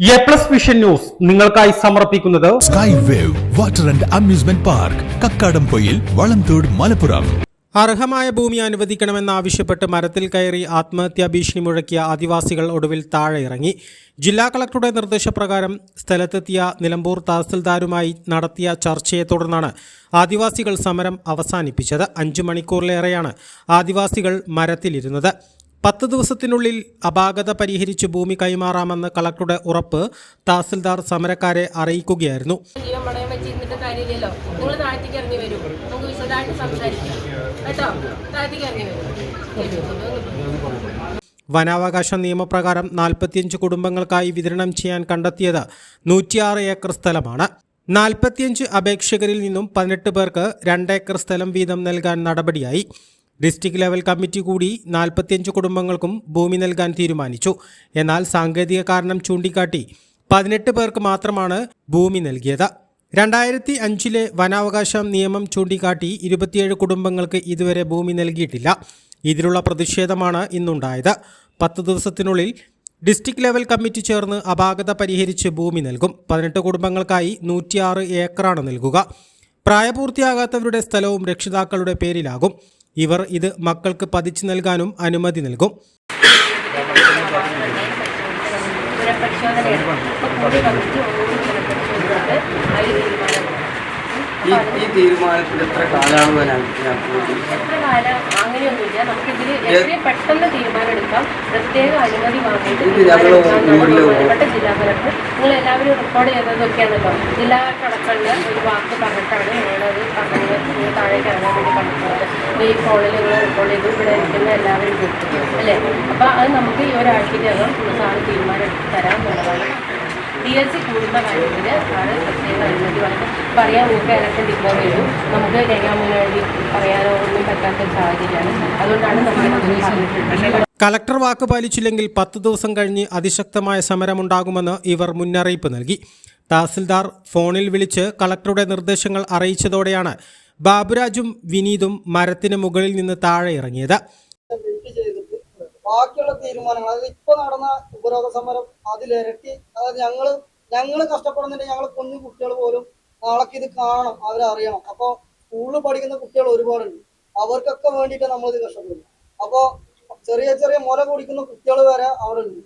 A plus vision news നിങ്ങൾക്കായി സമർപ്പിക്കുന്നത് sky wave water and amusement park Kakkadampoyil Valamthode Malappuram അർഹമായ ഭൂമി അനുവദിക്കണമെന്നാവശ്യപ്പെട്ട് മരത്തിൽ കയറി ആത്മഹത്യാ ഭീഷണി മുഴക്കിയ ആദിവാസികൾ ഒടുവിൽ താഴെ ഇറങ്ങി. ജില്ലാ കളക്ടറുടെ നിർദ്ദേശപ്രകാരം സ്ഥലത്തെത്തിയ നിലമ്പൂർ തഹസിൽദാരുമായി നടത്തിയ ചർച്ചയെ തുടർന്നാണ് ആദിവാസികൾ സമരം അവസാനിപ്പിച്ചത്. അഞ്ചു മണിക്കൂറിലേറെയാണ് ആദിവാസികൾ മരത്തിലിരുന്നത്. പത്ത് ദിവസത്തിനുള്ളിൽ അപാകത പരിഹരിച്ച് ഭൂമി കൈമാറാമെന്ന് കളക്ടറുടെ ഉറപ്പ് തഹസിൽദാർ സമരക്കാരെ അറിയിക്കുകയായിരുന്നു. വനാവകാശ നിയമപ്രകാരം നാൽപ്പത്തിയഞ്ച് കുടുംബങ്ങൾക്കായി വിതരണം ചെയ്യാൻ കണ്ടെത്തിയത് നൂറ്റിയാറ് ഏക്കർ സ്ഥലമാണ്. നാൽപ്പത്തിയഞ്ച് അപേക്ഷകരിൽ നിന്നും പതിനെട്ട് പേർക്ക് രണ്ട് ഏക്കർ സ്ഥലം വീതം നൽകാൻ നടപടിയായി. ഡിസ്ട്രിക്ട് ലെവൽ കമ്മിറ്റി കൂടി നാൽപ്പത്തിയഞ്ച് കുടുംബങ്ങൾക്കും ഭൂമി നൽകാൻ തീരുമാനിച്ചു. എന്നാൽ സാങ്കേതിക കാരണം ചൂണ്ടിക്കാട്ടി പതിനെട്ട് പേർക്ക് മാത്രമാണ് ഭൂമി നൽകിയത്. രണ്ടായിരത്തി അഞ്ചിലെ വനാവകാശ നിയമം ചൂണ്ടിക്കാട്ടി ഇരുപത്തിയേഴ് കുടുംബങ്ങൾക്ക് ഇതുവരെ ഭൂമി നൽകിയിട്ടില്ല. ഇതിലുള്ള പ്രതിഷേധമാണ് ഇന്നുണ്ടായത്. പത്ത് ദിവസത്തിനുള്ളിൽ ഡിസ്ട്രിക്ട് ലെവൽ കമ്മിറ്റി ചേർന്ന് അപാകത പരിഹരിച്ച് ഭൂമി നൽകും. പതിനെട്ട് കുടുംബങ്ങൾക്കായി നൂറ്റിയാറ് ഏക്കറാണ് നൽകുക. പ്രായപൂർത്തിയാകാത്തവരുടെ സ്ഥലവും രക്ഷിതാക്കളുടെ പേരിലാകും. ഇവർ ഇത് മക്കൾക്ക് പതിച്ചു നൽകാനും അനുമതി നൽകും. പുനഃപരിശോധനയാണ് അപ്പോൾ കൂടി കമ്മിറ്റി ഒന്നുകൂടി പുനഃപരിശോധിച്ചിട്ട് അതിൽ തീരുമാനം ഈ ഈ തീരുമാനത്തിൽ എത്ര കൂടി എത്ര കാലം? അങ്ങനെയൊന്നുമില്ല. നമുക്കിതിൽ എത്രയും പെട്ടെന്ന് തീരുമാനം എടുക്കാം. പ്രത്യേക അനുമതി വാങ്ങിയിട്ട് ജില്ലാ കളക്ടർ നിങ്ങൾ എല്ലാവരും റെക്കോർഡ് ചെയ്തതൊക്കെയാണല്ലോ ജില്ലാ കളക്ടറിന് ഒരു വാക്ക് പറഞ്ഞിട്ടാണ് നിങ്ങളത് പറഞ്ഞത്. നിങ്ങൾ താഴേക്ക് ഇറങ്ങാൻ വേണ്ടി പറഞ്ഞിട്ടുള്ളത് ഈ ഫോണിൽ നിങ്ങൾ റെക്കോർഡ് ചെയ്തു ഇവിടെ ഇരിക്കുന്ന എല്ലാവരും അല്ലേ? അപ്പോൾ അത് നമുക്ക് ഈ ഒരാഴ്ചക്കകം സാറ് തീരുമാനം എന്നുള്ളതാണ് ഡി എൽ സി കൂടുന്ന കാര്യത്തിൽ ആണ് പ്രത്യേക അനുമതി പറഞ്ഞ് പറയാൻ നമുക്ക് ഇലക്ഷൻ ഡിപ്പോ വരും നമുക്ക് രേഖാമൂലം വേണ്ടി പറയാനോ ഒന്നും പറ്റാത്ത സാഹചര്യമാണ്. അതുകൊണ്ടാണ് നമ്മൾ കലക്ടർ വാക്ക് പാലിച്ചില്ലെങ്കിൽ പത്ത് ദിവസം കഴിഞ്ഞ് അതിശക്തമായ സമരമുണ്ടാകുമെന്ന് ഇവർ മുന്നറിയിപ്പ് നൽകി. തഹസിൽദാർ ഫോണിൽ വിളിച്ച് കളക്ടറുടെ നിർദ്ദേശങ്ങൾ അറിയിച്ചതോടെയാണ് ബാബുരാജും വിനീതും മരത്തിന് മുകളിൽ നിന്ന് താഴെ ഇറങ്ങിയത്. ബാക്കിയുള്ള തീരുമാനങ്ങൾ. അതായത് ഇപ്പൊ നടന്ന ഉപരോധ സമരം അതിലിരട്ടി അതായത് ഞങ്ങൾ ഞങ്ങൾ കഷ്ടപ്പെടുന്നുണ്ട്. ഞങ്ങൾ കുഞ്ഞു കുട്ടികൾ പോലും നാളേക്ക് ഇത് കാണണം. അവരറിയണം അപ്പൊ സ്കൂളിൽ പഠിക്കുന്ന കുട്ടികൾ ഒരുപാടുണ്ട്. അവർക്കൊക്കെ വേണ്ടിയിട്ട് നമ്മൾ ഇത് കഷ്ടപ്പെടുന്നു. അപ്പൊ ചെറിയ ചെറിയ മുല കുടിക്കുന്ന കുട്ടികൾ വരെ അവിടെ ഉണ്ട്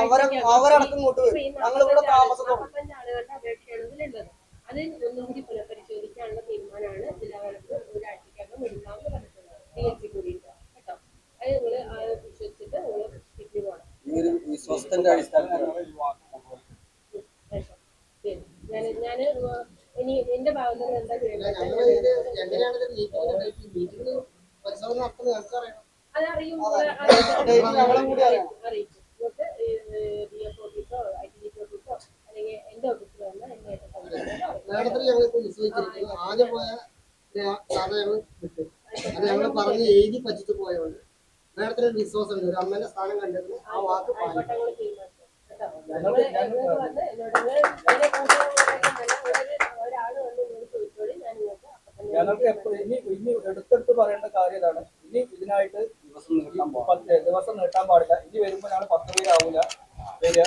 അവരെ അവരടക്കം ഇങ്ങോട്ട് വരും. ഞങ്ങളിവിടെ താമസം അത് ഒന്നും കൂടി പുനഃപരിശോധിക്കാനുള്ള തീരുമാനമാണ് ജില്ലാ കളക്ടർ ഒരാഴ്ചക്കകം എടുക്കാമെന്ന് പറഞ്ഞിട്ടുള്ളത്. പി എച്ച് സി വിശ്വാസത്തിന്റെ അടിസ്ഥാനത്തിലാണ് ഞാൻ ഞാൻ ഇനി എന്റെ ഭാഗത്ത് നിന്ന് എന്താ ചെയ്യേണ്ടത് ഡി എഫ് ഓഫീസോ ഐ ടി ഡി ഓഫീസോ അല്ലെങ്കിൽ എന്റെ ഓഫീസിൽ വന്ന് എന്നെ മേഡത്തിന് ഞങ്ങൾ നിശ്ചയിച്ചിരിക്കുന്നത് ആദ്യം പോയ സാധനം ഞങ്ങൾ വിട്ടു അത് ഞങ്ങൾ പറഞ്ഞ് എഴുതി പറ്റിച്ച് പോയതുകൊണ്ട് മേഡത്തിന് ഒരു വിശ്വാസം ഉണ്ട്. ഒരു അമ്മേന്റെ സ്ഥാനം കണ്ടിരുന്നു. ആ വാക്ക് പാലിക്കും ഞങ്ങൾക്ക് എപ്പോഴും ഇനി ഇനി എടുത്തെടുത്ത് പറയേണ്ട കാര്യം ഇതാണ്. ഇനി ഇതിനായിട്ട് ദിവസം നീട്ടാൻ പാടില്ല. ദിവസം നീട്ടാൻ പാടില്ല. ഇനി വരുമ്പോൾ ഞങ്ങൾ പത്ത് പേരാവൂല. വരിക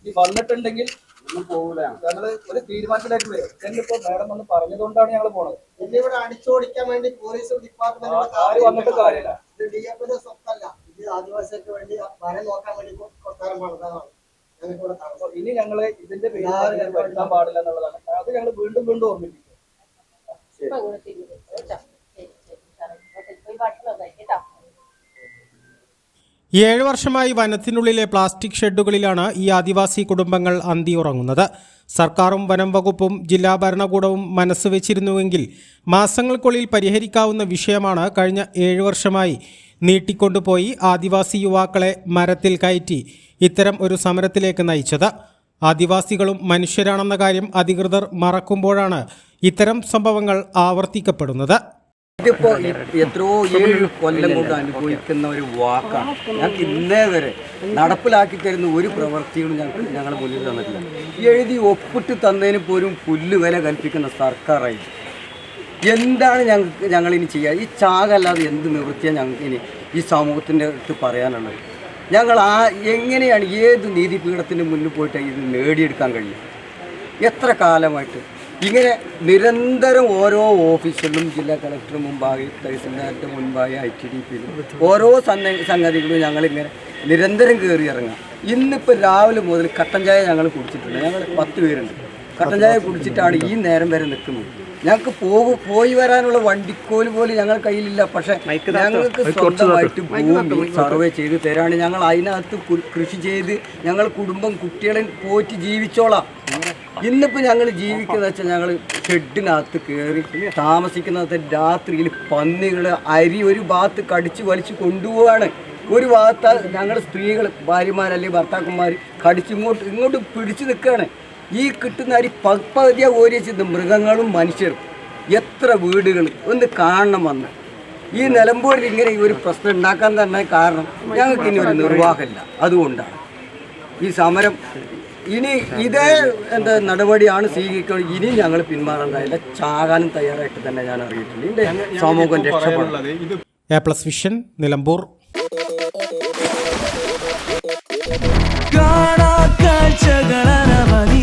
ഇനി വന്നിട്ടുണ്ടെങ്കിൽ ഒന്നും പോകൂല ഞങ്ങൾ ഒരു തീരുമാനത്തിലേക്ക് എന്നിപ്പോ മാഡം വന്ന് പറഞ്ഞതുകൊണ്ടാണ് ഞങ്ങൾ പോണത്. പിന്നെ ഇവിടെ അടിച്ചോടിക്കാൻ വേണ്ടി പോലീസ് ഡിപ്പാർട്ട്മെന്റ് ആര് വന്നിട്ട് കാര്യമില്ല. ഇത് ഡി സ്വത്തല്ല. ഇത് ആദിവാസികൾക്ക് വേണ്ടി വരം നോക്കാൻ വേണ്ടി കൊട്ടാരം പണിതാണ് ഇനി ഞങ്ങൾ ഇതിന്റെ പേര് വരുത്താൻ പാടില്ല എന്നുള്ളതാണ്. അത് ഞങ്ങൾ വീണ്ടും വീണ്ടും ഓർമ്മിപ്പിക്കും. ശരി ശരി ഓക്കെ പോയി ഭക്ഷണം കഴിക്കട്ടോ ഏഴ് വർഷമായി വനത്തിനുള്ളിലെ പ്ലാസ്റ്റിക് ഷെഡുകളിലാണ് ഈ ആദിവാസി കുടുംബങ്ങൾ അന്തിയുറങ്ങുന്നത് സർക്കാരും വനം വകുപ്പും ജില്ലാ ഭരണകൂടവും മനസ്സ് വെച്ചിരുന്നുവെങ്കിൽ മാസങ്ങൾക്കുള്ളിൽ പരിഹരിക്കാവുന്ന വിഷയമാണ് കഴിഞ്ഞ ഏഴ് വർഷമായി നീട്ടിക്കൊണ്ടുപോയി ആദിവാസി യുവാക്കളെ മരത്തിൽ കയറ്റി ഇത്തരം ഒരു സമരത്തിലേക്ക് നയിച്ചത്. ആദിവാസികളും മനുഷ്യരാണെന്ന കാര്യം അധികൃതർ മറക്കുമ്പോഴാണ് ഇത്തരം സംഭവങ്ങൾ ആവർത്തിക്കപ്പെടുന്നത്. ഇതിപ്പോ എത്രയോ ഏഴ് കൊല്ലം കൊണ്ട് അനുഭവിക്കുന്ന ഒരു വാക്കാണ്. ഞങ്ങൾക്ക് ഇന്നേ വരെ നടപ്പിലാക്കി തരുന്ന ഒരു പ്രവൃത്തിയും ഞങ്ങൾക്ക് ഞങ്ങളുടെ മുന്നിൽ തന്നിട്ടില്ല. എഴുതി ഒപ്പിട്ട് തന്നതിന് പോലും പുല്ല് വില കൽപ്പിക്കുന്ന സർക്കാരായി. എന്താണ് ഞങ്ങൾക്ക് ഞങ്ങളിനി ചെയ്യുക ഈ ചാകല്ലാതെ എന്ത് നിവൃത്തിയാണ് ഞങ്ങൾക്ക് ഇനി ഈ സമൂഹത്തിന്റെ അടുത്ത് പറയാനുള്ളത്? ഞങ്ങൾ ആ എങ്ങനെയാണ് ഏത് നീതിപീഠത്തിന്റെ മുന്നിൽ പോയിട്ട് ഇത് നേടിയെടുക്കാൻ കഴിയും എത്ര കാലമായിട്ട് ഇങ്ങനെ നിരന്തരം ഓരോ ഓഫീസിലും ജില്ലാ കളക്ടർ മുമ്പാകെ തഹസിൽദാരുടെ മുൻപാകെ ഐ ടി ഡി പിയിലും ഓരോ സംഗതികളും സംഗതികളും ഞങ്ങളിങ്ങനെ നിരന്തരം കയറി ഇറങ്ങാം. ഇന്നിപ്പോൾ രാവിലെ മുതൽ കട്ടൻ ചായ ഞങ്ങൾ കുടിച്ചിട്ടുണ്ട്. ഞങ്ങൾ പത്ത് പേരുണ്ട്. കട്ടൻ ചായ കുടിച്ചിട്ടാണ് ഈ നേരം വരെ നിൽക്കുന്നത്. ഞങ്ങൾക്ക് പോകും പോയി വരാനുള്ള വണ്ടിക്കോൽ പോലും ഞങ്ങൾ കയ്യിലില്ല. പക്ഷേ ഞങ്ങൾക്ക് സ്വന്തമായിട്ട് ഭൂമി സർവേ ചെയ്ത് തരാണ്. ഞങ്ങൾ അതിനകത്ത് കൃഷി ചെയ്ത് ഞങ്ങൾ കുടുംബം കുട്ടികളെ പോറ്റി ജീവിച്ചോളാം. ഇന്നിപ്പോൾ ഞങ്ങൾ ജീവിക്കുന്ന വെച്ചാൽ ഞങ്ങൾ ഷെഡിനകത്ത് കയറി താമസിക്കുന്നത് രാത്രിയിൽ പന്നികൾ അരി ഒരു ഭാഗത്ത് കടിച്ച് വലിച്ച് കൊണ്ടുപോവാണ്. ഒരു ഭാഗത്ത് ഞങ്ങൾ സ്ത്രീകൾ ഭാര്യമാരല്ലേ ഭർത്താക്കന്മാർ കടിച്ച് ഇങ്ങോട്ട് ഇങ്ങോട്ട് പിടിച്ചു നിൽക്കുകയാണ് ഈ കിട്ടുന്ന അരി പകുതിയ ഓരിച്ചത് മൃഗങ്ങളും മനുഷ്യരും. എത്ര വീടുകൾ ഒന്ന് കാണണം വന്ന് ഈ നിലമ്പൂരിൽ ഇങ്ങനെ ഒരു പ്രശ്നം ഉണ്ടാക്കാൻ തന്നെ കാരണം ഞങ്ങൾക്ക് ഇനി ഒരു നിർവാഹമില്ല. അതുകൊണ്ടാണ്. ഈ സമരം ഇനി ഇതേ എന്താ നടപടിയാണ് സ്വീകരിക്കുന്നത് ഇനി ഞങ്ങൾ പിന്മാറാൻ ചാകാനും തയ്യാറായിട്ട് തന്നെ ഞാൻ അറിയിട്ടുണ്ട് സമൂഹം രക്ഷപ്പെടുന്നത് എ പ്ലസ് വിഷൻ നിലമ്പൂർ. കാഴ്ചകളനവധി